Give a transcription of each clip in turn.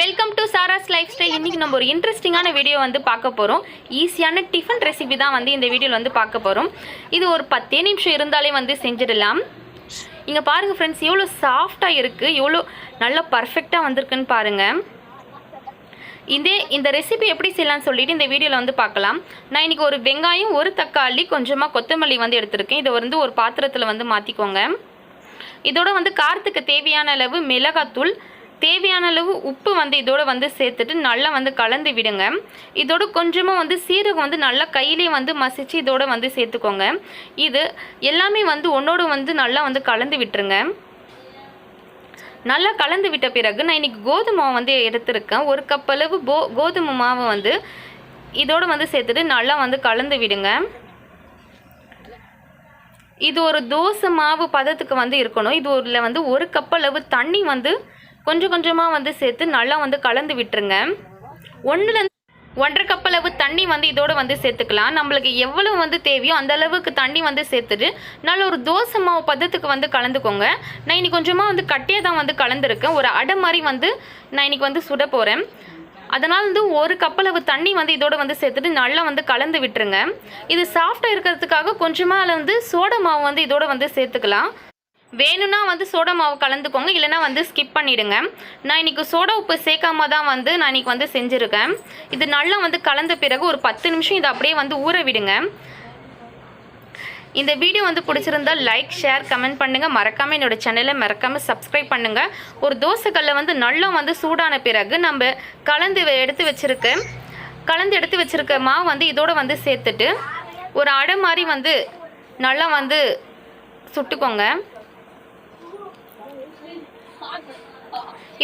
Welcome to Sara's lifestyle இன்றைக்கி நம்ம ஒரு இன்ட்ரெஸ்டிங்கான வீடியோ வந்து பார்க்க போகிறோம் ஈஸியான டிஃபன் ரெசிபி தான் வந்து இந்த வீடியோவில் வந்து பார்க்க போகிறோம் இது ஒரு பத்தே நிமிஷம் இருந்தாலே வந்து செஞ்சிடலாம். இங்கே பாருங்கள் ஃப்ரெண்ட்ஸ் எவ்வளோ சாஃப்டாக இருக்குது எவ்வளோ நல்லா பர்ஃபெக்டாக வந்திருக்குன்னு பாருங்கள் இதே இந்த ரெசிபி எப்படி செய்யலாம்னு சொல்லிட்டு இந்த வீடியோவில் வந்து பார்க்கலாம். நான் இன்றைக்கி ஒரு வெங்காயம் ஒரு தக்காளி கொஞ்சமாக கொத்தமல்லி வந்து எடுத்திருக்கேன். இதை வந்து ஒரு பாத்திரத்தில் வந்து மாற்றிக்கோங்க இதோட வந்து காரத்துக்கு தேவையான அளவு மிளகாத்தூள் தேவையான அளவு உப்பு வந்து இதோட வந்து சேர்த்துட்டு நல்லா வந்து கலந்து விடுங்க. இதோட கொஞ்சமாக வந்து சீரகம் வந்து நல்லா கையிலே வந்து மசிச்சு இதோட வந்து சேர்த்துக்கோங்க. இது எல்லாமே வந்து ஒன்றோடு வந்து நல்லா வந்து கலந்து விட்டுருங்க. நல்லா கலந்து விட்ட பிறகு நான் இன்றைக்கி கோதுமை மாவு வந்து எடுத்திருக்கேன். ஒரு கப் அளவு போ கோதுமை மாவு வந்து இதோடு வந்து சேர்த்துட்டு நல்லா வந்து கலந்து விடுங்க. இது ஒரு தோசை மாவு பதத்துக்கு வந்து இருக்கணும். இது ஒரு வந்து ஒரு கப் அளவு தண்ணி வந்து கொஞ்சம் கொஞ்சமாக வந்து சேர்த்து நல்லா வந்து கலந்து விட்டுருங்க. ஒன்றுலேருந்து ஒன்றரை கப் அளவு தண்ணி வந்து இதோடு வந்து சேர்த்துக்கலாம். நம்மளுக்கு எவ்வளவு வந்து தேவையோ அந்த அளவுக்கு தண்ணி வந்து சேர்த்துட்டு நல்ல ஒரு தோசை மாவு பதத்துக்கு வந்து கலந்துக்கோங்க. நான் இன்னைக்கு கொஞ்சமாக வந்து கட்டியாக தான் வந்து கலந்துருக்கேன். ஒரு அடை மாதிரி வந்து நான் இன்னைக்கு வந்து சுட போகிறேன் அதனால் வந்து ஒரு கப்பளவு தண்ணி வந்து இதோட வந்து சேர்த்துட்டு நல்லா வந்து கலந்து விட்டுருங்க. இது சாஃப்டாக இருக்கிறதுக்காக கொஞ்சமாக வந்து சோடா மாவு வந்து இதோட வந்து சேர்த்துக்கலாம். வேணும்னா வந்து சோடா மாவு கலந்துக்கோங்க இல்லைனா வந்து ஸ்கிப் பண்ணிவிடுங்க நான் இன்னைக்கு சோடா உப்பு சேர்க்காம தான் வந்து நான் இன்னைக்கு வந்து செஞ்சுருக்கேன். இது நல்லா வந்து கலந்த பிறகு ஒரு பத்து நிமிஷம் இதை அப்படியே வந்து ஊற விடுங்க. இந்த வீடியோ வந்து பிடிச்சிருந்தா லைக் ஷேர் கமெண்ட் பண்ணுங்கள் மறக்காமல் என்னோட சேனலை மறக்காமல் சப்ஸ்கிரைப் பண்ணுங்கள் ஒரு தோசைக்கல்லை வந்து நல்லா வந்து சூடான பிறகு நம்ம கலந்து எடுத்து வச்சுருக்க கலந்து எடுத்து வச்சிருக்க மாவு வந்து இதோடு வந்து சேர்த்துட்டு ஒரு அடை மாதிரி வந்து நல்லா வந்து சுட்டுக்கோங்க.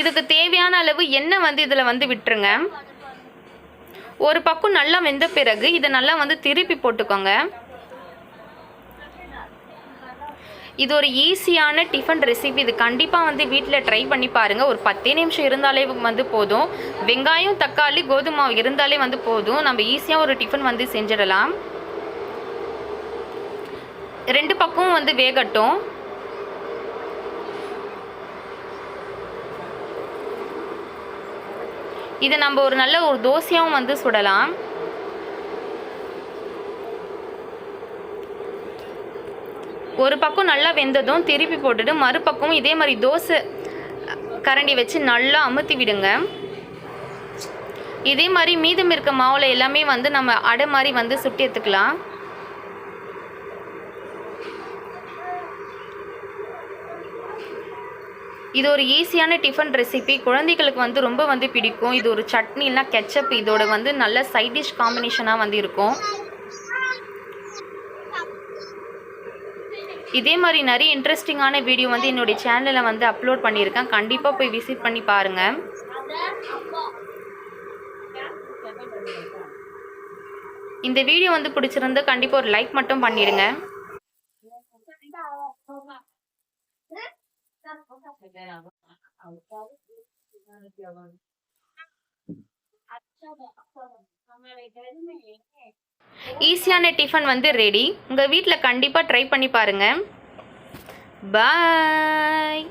இதுக்கு தேவையான அளவு எண்ணெய் வந்து இதில் வந்து விட்டுருங்க. ஒரு பக்கம் நல்லா வெந்த பிறகு இதை நல்லா வந்து திருப்பி போட்டுக்கோங்க. இது ஒரு ஈஸியான டிஃபன் ரெசிபி. இது கண்டிப்பாக வந்து வீட்டில் ட்ரை பண்ணி பாருங்கள் ஒரு பத்தே நிமிஷம் இருந்தாலே வந்து போதும். வெங்காயம் தக்காளி கோதுமாவு இருந்தாலே வந்து போதும். நம்ம ஈஸியாக ஒரு டிஃபன் வந்து செஞ்சிடலாம். ரெண்டு பக்கமும் வந்து வேகட்டும். இதை நம்ம ஒரு நல்ல ஒரு தோசையாகவும் வந்து சுடலாம். ஒரு பக்கம் நல்லா வெந்ததும் திருப்பி போட்டுட்டு மறுபக்கமும் இதே மாதிரி தோசை கரண்டி வச்சு நல்லா அமுத்தி விடுங்க. இதே மாதிரி மீதம் இருக்க மாவில் எல்லாமே வந்து நம்ம அடை மாதிரி வந்து சுட்டி எடுத்துக்கலாம். இது ஒரு ஈஸியான டிஃபன் ரெசிபி. குழந்தைகளுக்கு வந்து ரொம்ப வந்து பிடிக்கும். இது ஒரு சட்னிலாம் கெச்சப். இதோட வந்து நல்ல சைட் டிஷ் காம்பினேஷனாக வந்து இருக்கும். இதே மாதிரி நிறைய இன்ட்ரெஸ்டிங்கான வீடியோ வந்து என்னுடைய சேனலில் வந்து அப்லோட் பண்ணியிருக்கேன். கண்டிப்பாக போய் விசிட் பண்ணி பாருங்கள் இந்த வீடியோ வந்து பிடிச்சிருந்தா கண்டிப்பாக ஒரு லைக் மட்டும் பண்ணிடுங்க. ஈஸியான டிஃபன் வந்து ரெடி உங்கள் வீட்டில் கண்டிப்பாக ட்ரை பண்ணி பாருங்கள் பாய்